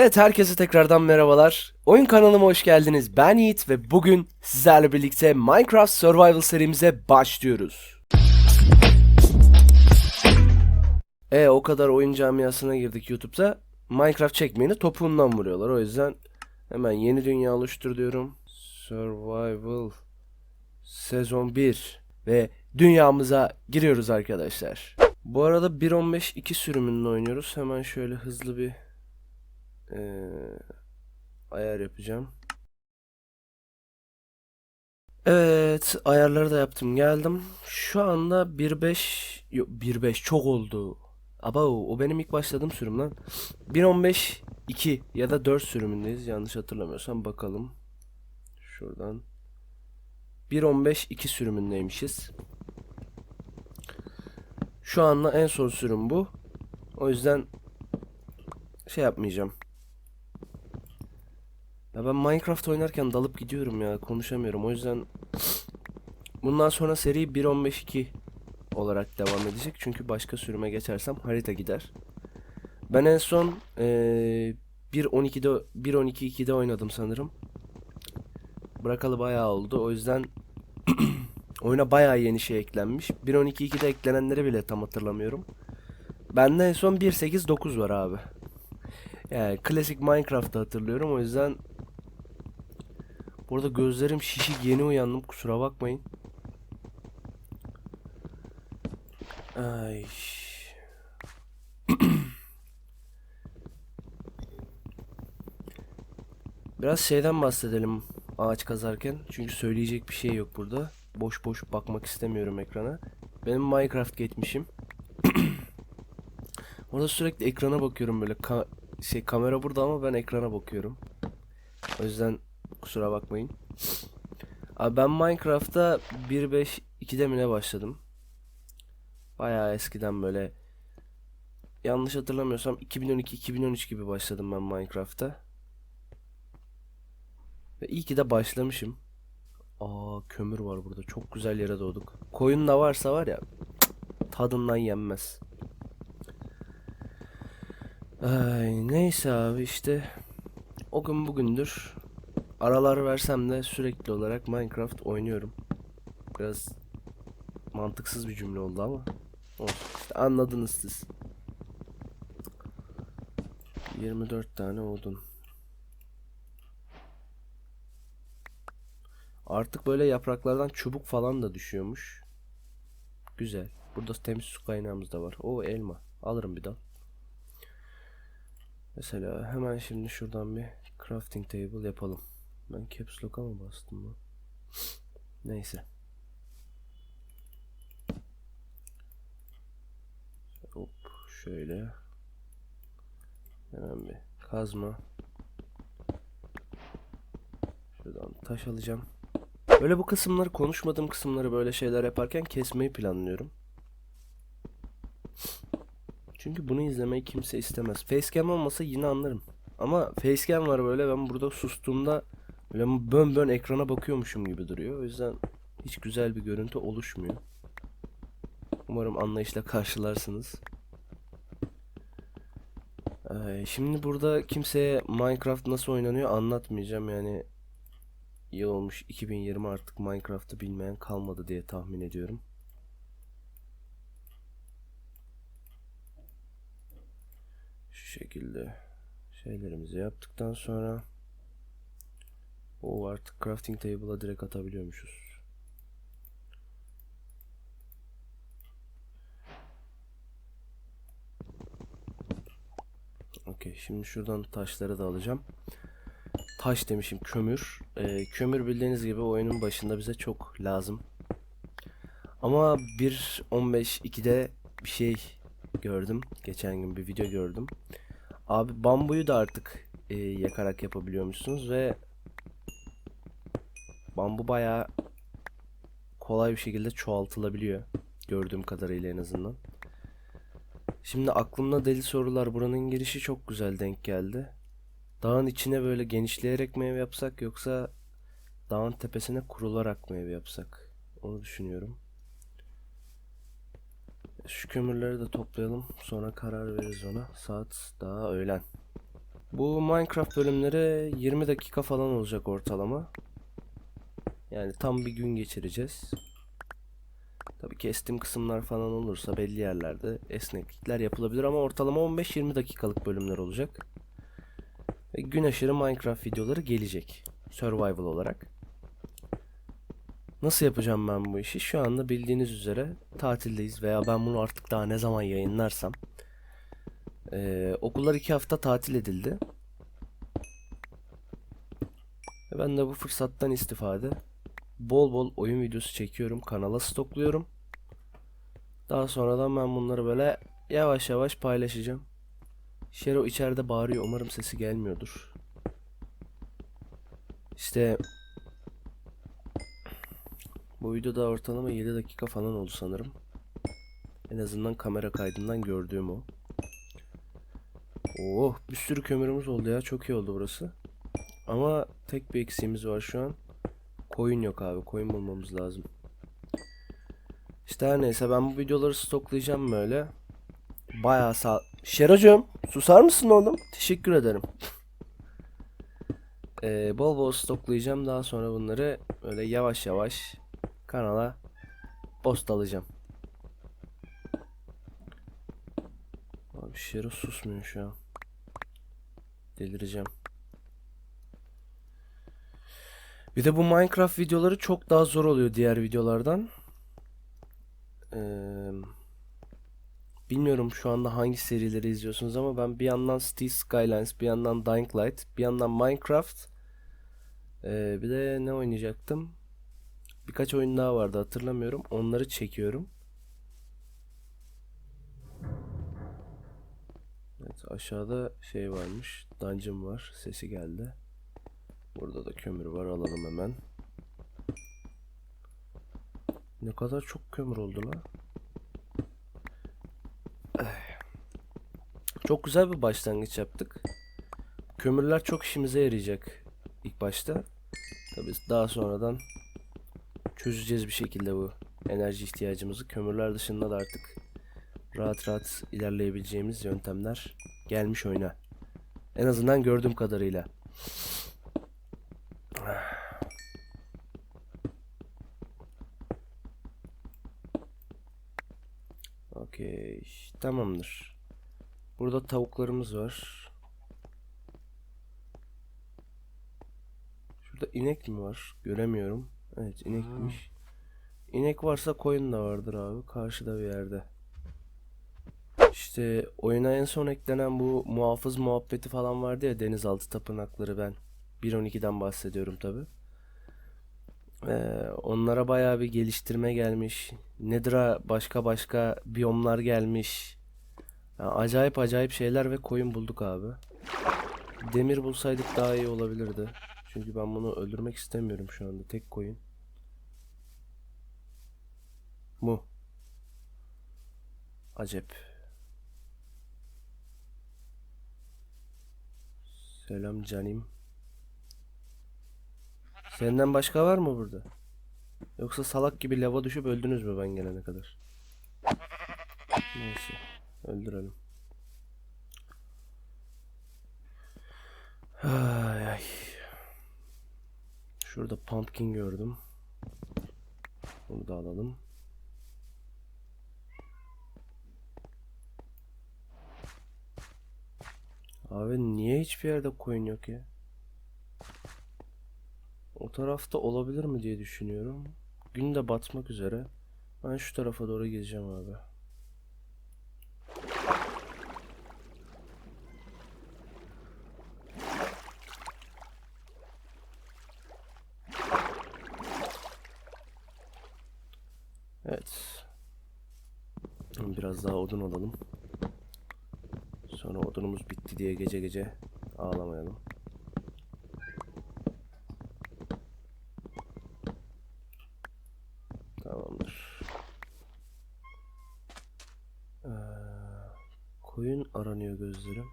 Evet herkese tekrardan merhabalar. Oyun kanalıma hoş geldiniz. Ben Yiğit ve bugün sizlerle birlikte Minecraft Survival serimize başlıyoruz. E o kadar oyun camiasına girdik YouTube'da. Minecraft çekmeyeni topuğundan vuruyorlar. O yüzden hemen yeni dünya oluştur diyorum. Survival sezon 1 ve dünyamıza giriyoruz arkadaşlar. Bu arada 1.15.2 sürümünde oynuyoruz. Hemen şöyle hızlı bir ee, ayar yapacağım. Evet, ayarları da yaptım. Geldim. Şu anda 1.5 yok 1.5 çok oldu. Aba o benim ilk başladığım sürüm lan. 1.15 2 ya da 4 sürümündeyiz. Yanlış hatırlamıyorsam bakalım. Şuradan. 1.15 2 sürümündeymişiz. Şu anda en son sürüm bu. O yüzden şey yapmayacağım. Ya ben Minecraft oynarken dalıp gidiyorum ya konuşamıyorum o yüzden bundan sonra seri 1.15.2 olarak devam edecek çünkü başka sürüme geçersem harita gider. Ben en son eee 1.12'de 1.12.2'de oynadım sanırım. Bırakalı bayağı oldu o yüzden oyuna bayağı yeni şey eklenmiş. 1.12.2'de eklenenleri bile tam hatırlamıyorum. Bende en son 1.8.9 var abi. Yani klasik Minecraft'ı hatırlıyorum o yüzden Burada gözlerim şişik yeni uyandım kusura bakmayın. Ay. Biraz şeyden bahsedelim ağaç kazarken. Çünkü söyleyecek bir şey yok burada. Boş boş bakmak istemiyorum ekrana. Benim Minecraft geçmişim. Orada sürekli ekrana bakıyorum böyle. Ka şey kamera burada ama ben ekrana bakıyorum. O yüzden kusura bakmayın. Abi ben Minecraft'ta 1.5.2'de mi ne başladım? Bayağı eskiden böyle yanlış hatırlamıyorsam 2012-2013 gibi başladım ben Minecraft'ta. Ve iyi ki de başlamışım. Aa kömür var burada. Çok güzel yere doğduk. Koyun da varsa var ya tadından yenmez. Ay, neyse abi işte o gün bugündür aralar versem de sürekli olarak Minecraft oynuyorum. Biraz mantıksız bir cümle oldu ama olsun. İşte anladınız siz. 24 tane odun. Artık böyle yapraklardan çubuk falan da düşüyormuş. Güzel. Burada temiz su kaynağımız da var. O elma. Alırım bir dal. Mesela hemen şimdi şuradan bir crafting table yapalım. Ben caps lock'a mı bastım lan? Neyse. Hop şöyle. Hemen bir kazma. Şuradan taş alacağım. Böyle bu kısımları konuşmadığım kısımları böyle şeyler yaparken kesmeyi planlıyorum. Çünkü bunu izlemeyi kimse istemez. Facecam olmasa yine anlarım. Ama facecam var böyle ben burada sustuğumda böyle bön bön ekrana bakıyormuşum gibi duruyor. O yüzden hiç güzel bir görüntü oluşmuyor. Umarım anlayışla karşılarsınız. Şimdi burada kimseye Minecraft nasıl oynanıyor anlatmayacağım yani yıl olmuş 2020 artık Minecraft'ı bilmeyen kalmadı diye tahmin ediyorum. Şu şekilde şeylerimizi yaptıktan sonra o artık crafting table'a direkt atabiliyormuşuz. Okey şimdi şuradan taşları da alacağım. Taş demişim kömür. Ee, kömür bildiğiniz gibi oyunun başında bize çok lazım. Ama 1.15.2'de bir şey gördüm. Geçen gün bir video gördüm. Abi bambuyu da artık e, yakarak yapabiliyormuşsunuz ve bambu bayağı kolay bir şekilde çoğaltılabiliyor. Gördüğüm kadarıyla en azından. Şimdi aklımda deli sorular. Buranın girişi çok güzel denk geldi. Dağın içine böyle genişleyerek mi ev yapsak yoksa dağın tepesine kurularak mı ev yapsak? Onu düşünüyorum. Şu kömürleri de toplayalım. Sonra karar veririz ona. Saat daha öğlen. Bu Minecraft bölümleri 20 dakika falan olacak ortalama. Yani tam bir gün geçireceğiz. Tabii kestim kısımlar falan olursa belli yerlerde esneklikler yapılabilir ama ortalama 15-20 dakikalık bölümler olacak. Ve gün aşırı Minecraft videoları gelecek. Survival olarak. Nasıl yapacağım ben bu işi? Şu anda bildiğiniz üzere tatildeyiz veya ben bunu artık daha ne zaman yayınlarsam. Ee, okullar iki hafta tatil edildi. Ben de bu fırsattan istifade bol bol oyun videosu çekiyorum. Kanala stokluyorum. Daha sonradan ben bunları böyle yavaş yavaş paylaşacağım. Şero içeride bağırıyor. Umarım sesi gelmiyordur. İşte bu videoda ortalama 7 dakika falan oldu sanırım. En azından kamera kaydından gördüğüm o. Oh bir sürü kömürümüz oldu ya. Çok iyi oldu burası. Ama tek bir eksiğimiz var şu an. Koyun yok abi. Koyun bulmamız lazım. İşte her neyse ben bu videoları stoklayacağım böyle. Bayağı sağ... Şerocuğum susar mısın oğlum? Teşekkür ederim. Ee, bol bol stoklayacağım. Daha sonra bunları böyle yavaş yavaş kanala postalayacağım. Abi Şero susmuyor şu an. Delireceğim. Bir de bu Minecraft videoları çok daha zor oluyor diğer videolardan. Ee, bilmiyorum şu anda hangi serileri izliyorsunuz ama ben bir yandan Cities Skylines, bir yandan Dying Light, bir yandan Minecraft, ee, bir de ne oynayacaktım? Birkaç oyun daha vardı hatırlamıyorum. Onları çekiyorum. Evet aşağıda şey varmış. Dungeon var. Sesi geldi. Burada da kömür var. Alalım hemen. Ne kadar çok kömür oldu la. Çok güzel bir başlangıç yaptık. Kömürler çok işimize yarayacak ilk başta. Tabii daha sonradan çözeceğiz bir şekilde bu enerji ihtiyacımızı. Kömürler dışında da artık rahat rahat ilerleyebileceğimiz yöntemler gelmiş oyuna. En azından gördüğüm kadarıyla. Okey. Tamamdır. Burada tavuklarımız var. Şurada inek mi var? Göremiyorum. Evet inekmiş. İnek varsa koyun da vardır abi. Karşıda bir yerde. İşte oyuna en son eklenen bu muhafız muhabbeti falan vardı ya denizaltı tapınakları ben 1.12'den bahsediyorum tabi. Ee, onlara bayağı bir geliştirme gelmiş. Nedir'a başka başka biyomlar gelmiş. Yani acayip acayip şeyler ve koyun bulduk abi. Demir bulsaydık daha iyi olabilirdi. Çünkü ben bunu öldürmek istemiyorum şu anda. Tek koyun. Mu. Acep. Selam canim. Senden başka var mı burada? Yoksa salak gibi lava düşüp öldünüz mü ben gelene kadar? Neyse. Öldürelim. Ay ay. Şurada pumpkin gördüm. Onu da alalım. Abi niye hiçbir yerde koyun yok ya? O tarafta olabilir mi diye düşünüyorum. Gün de batmak üzere. Ben şu tarafa doğru gideceğim abi. Evet. Biraz daha odun alalım. Sonra odunumuz bitti diye gece gece ağlamayalım. Tamamdır. Ee, koyun aranıyor gözlerim.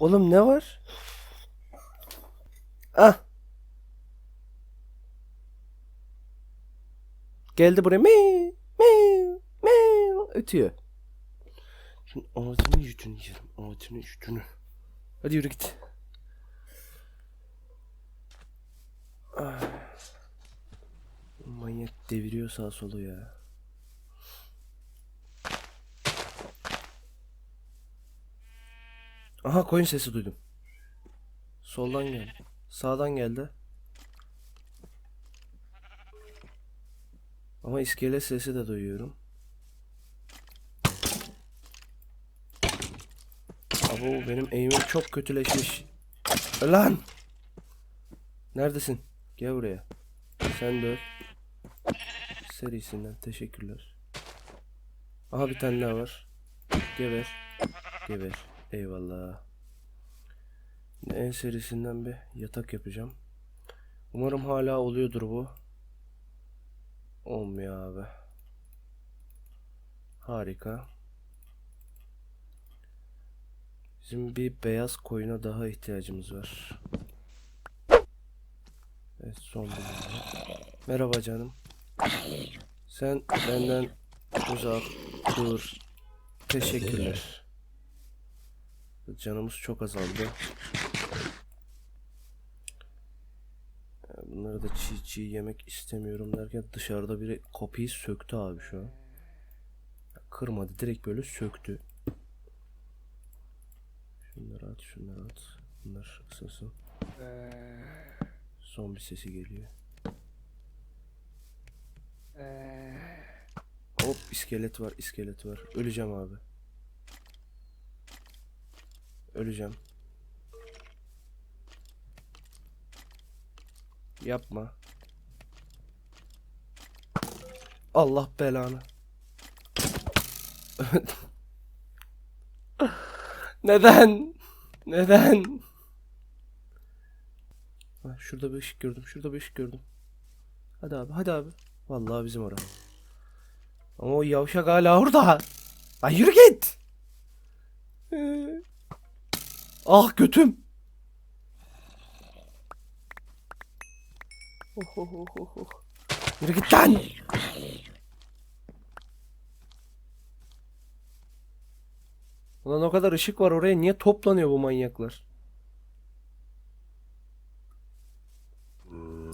Oğlum ne var? Ah. Geldi buraya. Meow, meow, meow ötüyor. Şimdi ağzını yüzünü yerim. Ağzını yüzünü. Hadi yürü git. Ah. Manyak deviriyor sağ solu ya. Aha koyun sesi duydum. Soldan geldi. Sağdan geldi. Ama iskelet sesi de duyuyorum. Abo benim eğimim çok kötüleşmiş. Lan! Neredesin? Gel buraya. Sen de öl. Serisinden teşekkürler. Aha bir tane daha var. Geber. Geber. Eyvallah. Yine En serisinden bir yatak yapacağım. Umarım hala oluyordur bu. Olmuyor abi. Harika. Bizim bir beyaz koyuna daha ihtiyacımız var. Evet son numara. Merhaba canım. Sen benden uzak dur. Teşekkürler. Canımız çok azaldı. Bunları da çiğ çiğ yemek istemiyorum derken dışarıda biri kapıyı söktü abi şu an. Kırmadı direkt böyle söktü. Şunları at şunları at. Bunlar ısınsın. Son bir sesi geliyor. Hop iskelet var iskelet var. Öleceğim abi. Öleceğim. Yapma. Allah belanı. Neden? Neden? Şurada bir ışık gördüm. Şurada bir ışık gördüm. Hadi abi, hadi abi. Vallahi bizim orada. Ama o yavşak hala orada. Lan yürü git. Ee, Ah götüm. Yürü git lan. Ulan o kadar ışık var oraya niye toplanıyor bu manyaklar?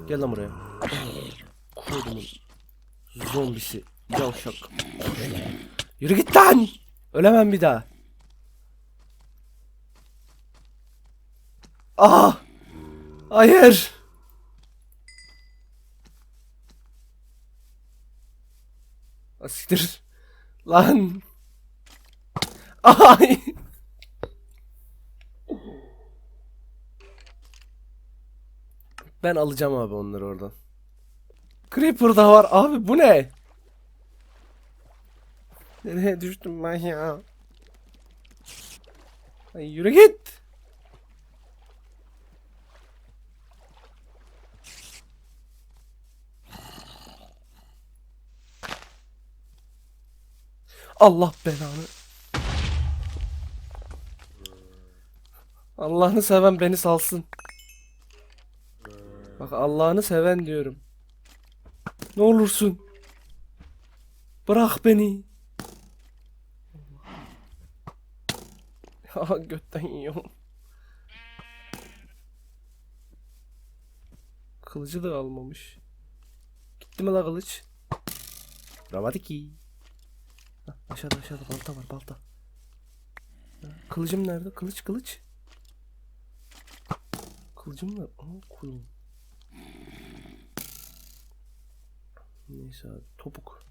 Gel lan buraya. Kodumun zombisi yavşak. Yürü git lan. Ölemem bir daha. Ah! Hayır! Asiktir. Lan! Ay! Ben alacağım abi onları oradan. Creeper da var abi bu ne? Nereye düştüm ben ya? Ay yürü git. Allah belanı. Allah'ını seven beni salsın. Bak Allah'ını seven diyorum. Ne olursun. Bırak beni. Ya götten yiyorum. Kılıcı da almamış. Gitti mi la kılıç? Ramadiki. Aşağıda aşağıda balta var balta. Kılıcım nerede? Kılıç kılıç. Kılıcım var. Aa, koyun. Neyse abi topuk.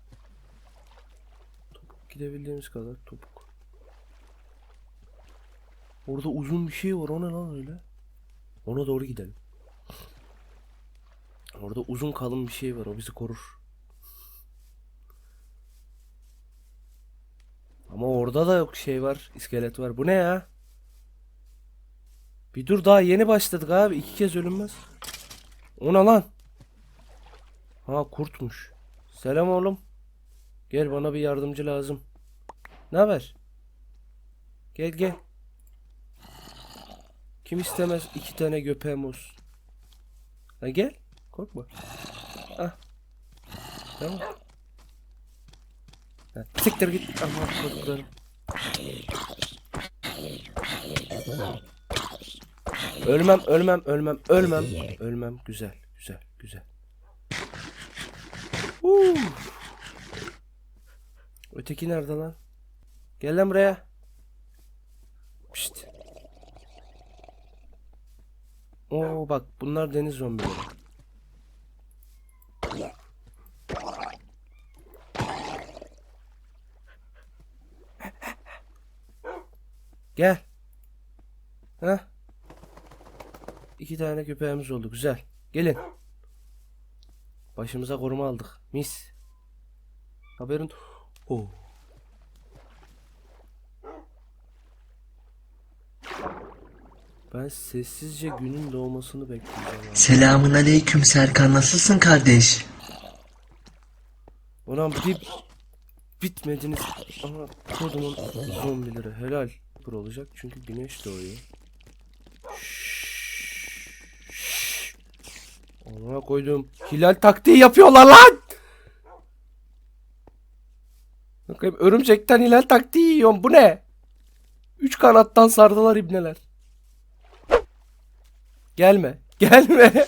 Topuk gidebildiğimiz kadar topuk. Orada uzun bir şey var o ne lan öyle? Ona doğru gidelim. Orada uzun kalın bir şey var o bizi korur. Orada da yok şey var iskelet var. Bu ne ya? Bir dur daha yeni başladık abi. iki kez ölünmez. O ne lan? Ha kurtmuş. Selam oğlum. Gel bana bir yardımcı lazım. Ne haber? Gel gel. Kim istemez iki tane göpeğim olsun. Ha gel. Korkma. Ah. Tamam. Siktir git. Aman çocuklarım. Ölmem, ölmem, ölmem, ölmem. Ölmem. Güzel, güzel, güzel. Huu. Öteki nerede lan? Gel lan buraya. Pişt. Oo bak bunlar deniz zombileri. Gel. Heh. İki tane köpeğimiz oldu. Güzel. Gelin. Başımıza koruma aldık. Mis. Haberin... Oh. Ben sessizce günün doğmasını bekleyeceğim abi. Selamun aleyküm Serkan nasılsın kardeş? Ulan bir bitmediniz ama kodumun zombileri helal bir olacak çünkü güneş doğuyor. Ona koydum. Hilal taktiği yapıyorlar lan. Bakayım örümcekten hilal taktiği yiyorum. Bu ne? Üç kanattan sardılar ibneler. Gelme. Gelme.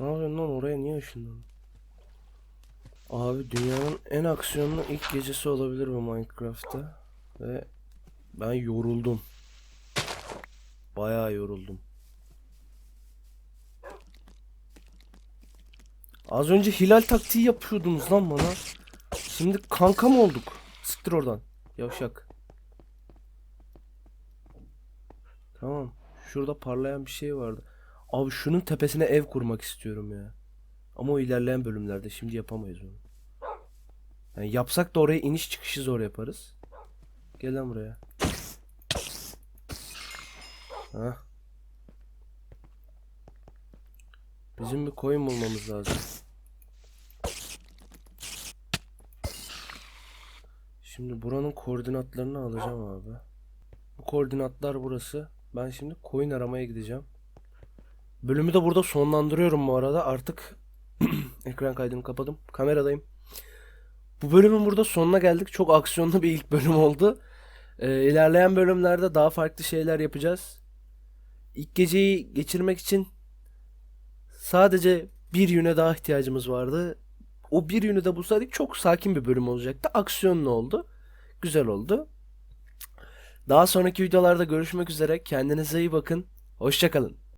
Ne yapıyorsun lan ışınlandın? Abi dünyanın en aksiyonlu ilk gecesi olabilir bu Minecraft'ta. Ve ben yoruldum. Bayağı yoruldum. Az önce hilal taktiği yapıyordunuz lan bana. Şimdi kanka mı olduk? Siktir oradan. Yavşak. Tamam. Şurada parlayan bir şey vardı. Abi şunun tepesine ev kurmak istiyorum ya. Ama o ilerleyen bölümlerde şimdi yapamayız onu. Yani yapsak da oraya iniş çıkışı zor yaparız. Gel lan buraya. Ha. Bizim bir koyun bulmamız lazım. Şimdi buranın koordinatlarını alacağım abi. Bu koordinatlar burası. Ben şimdi koyun aramaya gideceğim. Bölümü de burada sonlandırıyorum bu arada. Artık ekran kaydını kapadım. Kameradayım. Bu bölümün burada sonuna geldik. Çok aksiyonlu bir ilk bölüm oldu. Ee, ilerleyen bölümlerde daha farklı şeyler yapacağız. İlk geceyi geçirmek için sadece bir yüne daha ihtiyacımız vardı. O bir yünü de bulsaydık çok sakin bir bölüm olacaktı. Aksiyonlu oldu. Güzel oldu. Daha sonraki videolarda görüşmek üzere. Kendinize iyi bakın. Hoşçakalın.